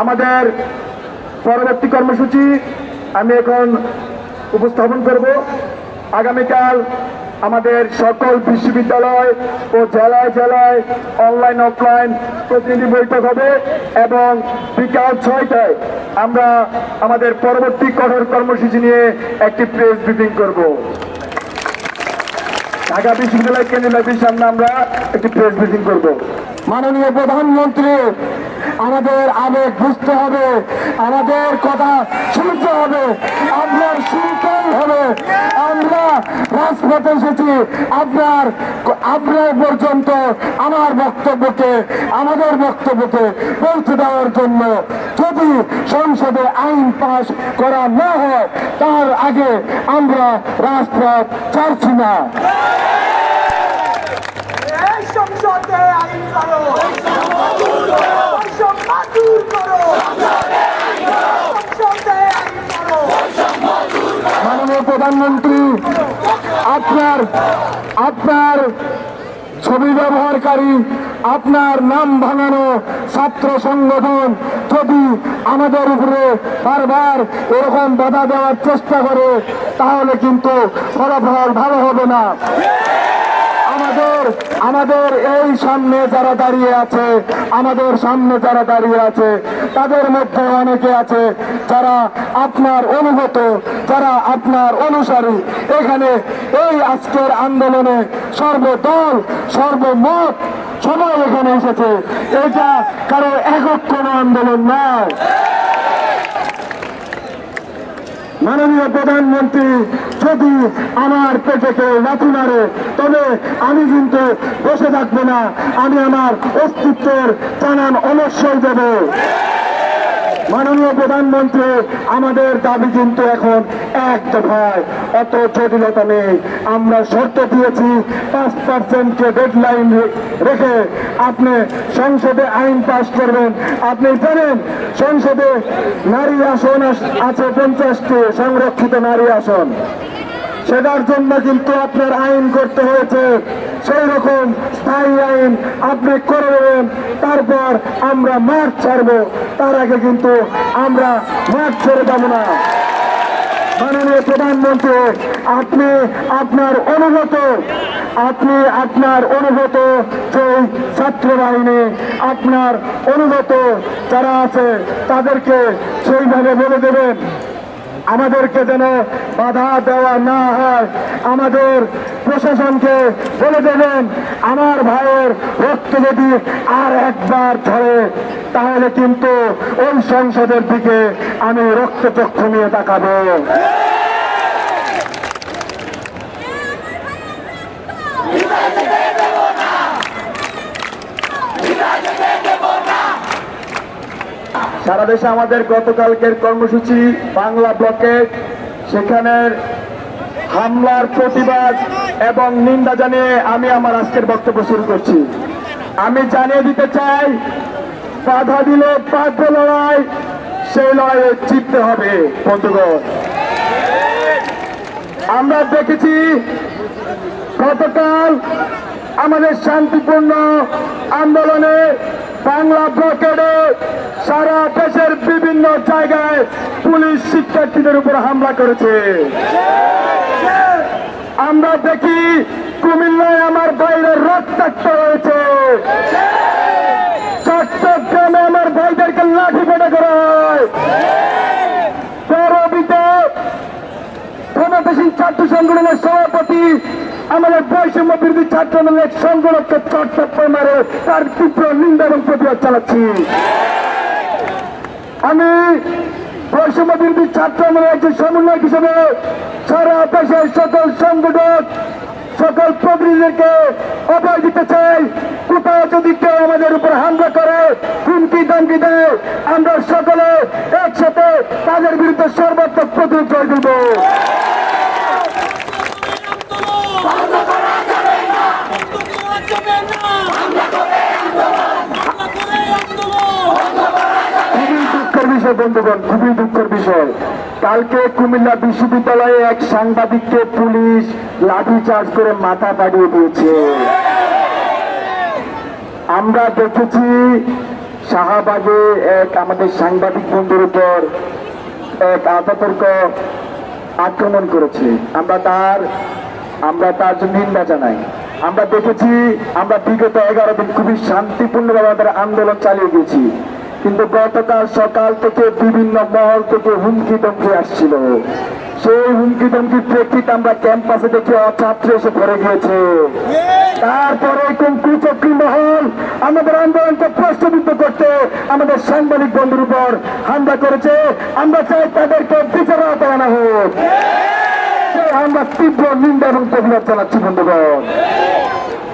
আমাদের পরবর্তী কর্মসূচি আমি এখন উপস্থাপন করব। আগামীকাল আমাদের সকল বিশ্ববিদ্যালয় ও জেলায় জেলায় অনলাইন অফলাইন প্রতিনিধি বৈঠক হবে এবং বিকাল ছয়টায় আমরা আমাদের পরবর্তী কঠোর কর্মসূচি নিয়ে একটি প্রেস ব্রিফিং করব। ঢাকা বিশ্ববিদ্যালয় কেন্দ্রীয় সামনে আমরা একটি প্রেস ব্রিফিং করব। মাননীয় প্রধানমন্ত্রী আমাদের আবেগ বুঝতে হবে, আমাদের কথা শুনতে হবে আপনার শুনতেই হবে। আমরা রাজপথে এসেছি, আপনার আপনার পর্যন্ত আমার বক্তব্যকে, আমাদের বক্তব্যকে পৌঁছে দেওয়ার জন্য যদি সংসদে আইন পাশ করা না হয়, তার আগে আমরা রাজপথ ছাড়ছি না এই সংসদে আইন করো বৈষম্য দূর করো সংসদে আইন করো মাননীয় প্রধানমন্ত্রী, আপনার আপনার ছবি ব্যবহারকারী, আপনার নাম ভাঙানো ছাত্র সংগঠন যদি আমাদের উপরে বারবার এরকম বাধা দেওয়ার চেষ্টা করে, তাহলে কিন্তু ফলাফল ভালো হবে না। আমাদের এই সামনে যারা দাঁড়িয়ে আছে, আমাদের সামনে যারা দাঁড়িয়ে আছে, তাদের মধ্যে অনেকে আছে যারা আপনার অনুগত, যারা আপনার অনুসারী। এখানে এই আজকের আন্দোলনে সর্বদল, সর্বমত সবাই এখানে এসেছে। এটা কারও একক কোনো আন্দোলন নয়। মাননীয় প্রধানমন্ত্রী, যদি আমার পেটে কেউ লাথি মারে, তবে আমি কিন্তু বসে থাকব না। আমি আমার অস্তিত্বের জানান অবশ্যই দেব। মাননীয় প্রধানমন্ত্রী, আমাদের দাবি কিন্তু এখন এক দফায়। অত জটিলতা নেই। আমরা শর্ত দিয়েছি, পাঁচ পার্সেন্টকে ডেডলাইন রেখে আপনি সংসদে আইন পাশ করবেন। আপনি জানেন, সংসদে নারী আসন আস- আছে পঞ্চাশটি সংরক্ষিত নারী আসন। সেটার জন্য কিন্তু আপনার আইন করতে হয়েছে। সেই রকম স্থায়ী আইন আপনি করে দেবেন, তারপর আমরা মাঠ ছাড়বো। তার আগে কিন্তু আমরা মাঠ ছেড়ে যাব না। মাননীয় প্রধানমন্ত্রী, আপনি আপনার অনুগত, আপনি আপনার অনুগত সেই ছাত্র বাহিনী, আপনার অনুগত যারা আছে, তাদেরকে সেইভাবে বলে দেবেন। আমাদেরকে যেন বাধা দেওয়া না হয়। আমাদের প্রশাসনকে বলে দেবেন, আমার ভাইয়ের রক্ত যদি আর একবার ধরে, তাহলে কিন্তু ওই সংসদের দিকে আমি রক্তচক্ষু নিয়ে তাকাবো। সারা দেশে আমাদের গতকালকের কর্মসূচি বাংলা ব্লকে। সেখানের হামলার প্রতিবাদ এবং নিন্দা জানিয়ে আমি আমার আজকের বক্তব্য শুরু করছি। আমি জানিয়ে দিতে চাই, বাধা দিলে পাঠ্য লড়াই, সেই লড়াইয়ে জিততে হবে, বন্ধুগণ। আমরা দেখেছি, গতকাল আমাদের শান্তিপূর্ণ আন্দোলনে বাংলা ব্লকেডে সারা দেশের বিভিন্ন জায়গায় পুলিশ শিক্ষার্থীদের উপর হামলা করেছে। আমরা দেখি কুমিল্লায় আমার বাইরে রক্তাক্ত রয়েছে চট্টগ্রামে আমার ভাইদেরকে লাঠি পেটা করা হয়। ছাত্র সংগঠনের সভাপতি আমাদের বৈষম্য বিরোধী ছাত্র দলের সংগঠনকে চট্টগ্রাম মারে। তার তীব্র নিন্দা এবং প্রতিবাদ চালাচ্ছি। আমি বৈষম্য বিরোধী ছাত্র একজন সমন্বয়ক হিসেবে সারা দেশের সকল সংগঠন, সকল প্রতিনিধিদেরকে দিতে চাই। কোথাও যদি কেউ আমাদের উপর হামলা করে, হুমকি দামকি দেয়, আমরা সকলে একসাথে তাদের বিরুদ্ধে সর্বাত্মক প্রতিরোধ করে দেব খুবই দুঃখের বিষয় বন্ধুগণ, খুবই দুঃখের বিষয়। কালকে কুমিল্লা বিশ্ববিদ্যালয়ে এক সাংবাদিককে পুলিশ লাঠি চার্জ করে মাথা পাড়িয়ে দিয়েছে। আমরা দেখেছি শাহবাগে এক আমাদের সাংবাদিক বন্ধুর উপর এক আততর্ক আক্রমণ করেছে। আমরা তার আমরা তার জন্য নিন্দা জানাই। আমরা দেখেছি, আমরা বিগত এগারো দিন খুবই শান্তিপূর্ণভাবে আমাদের আন্দোলন চালিয়ে গেছি কিন্তু গতকাল সকাল থেকে বিভিন্ন মহল থেকে হুমকি ধমকি আসছিল। সেই হুমকি ধমকি প্রেক্ষিতে আমরা ক্যাম্পাসে দেখে ছাত্র এসে পড়ে গিয়েছে। তারপরে কোন কুচক্রি মহল আমাদের আন্দোলনকে প্রশ্নবিদ্ধ করতে আমাদের সাংবাদিক বন্ধুর উপর হামলা করেছে। আমরা চাই তাদেরকে বিচার আনা হোক। আমরা তীব্র নিন্দা এবং প্রতিবাদ জানাচ্ছি বন্ধুগণ।